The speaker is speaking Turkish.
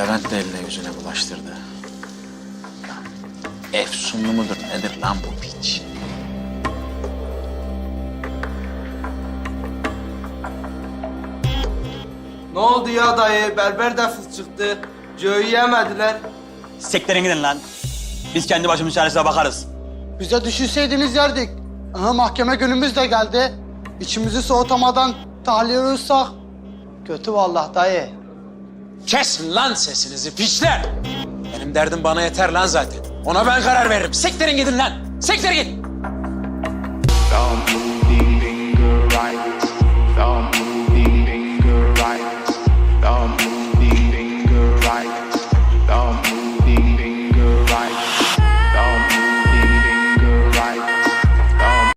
Levent de eline yüzüne bulaştırdı. Efsunlu mudur nedir lan bu piç? Ne oldu ya dayı? Berber de çıktı. Cöğü yemediler. Siktirin gidin lan. Biz kendi başımızın çaresine bakarız. Bize düşünseydiniz yerdik. Aha, mahkeme günümüz de geldi. İçimizi soğutamadan tahliye olursak kötü vallahi dayı. Kesin lan sesinizi piçler. Benim derdim bana yeter lan zaten. Ona ben karar veririm. Sektirin gidin lan. Sektir git.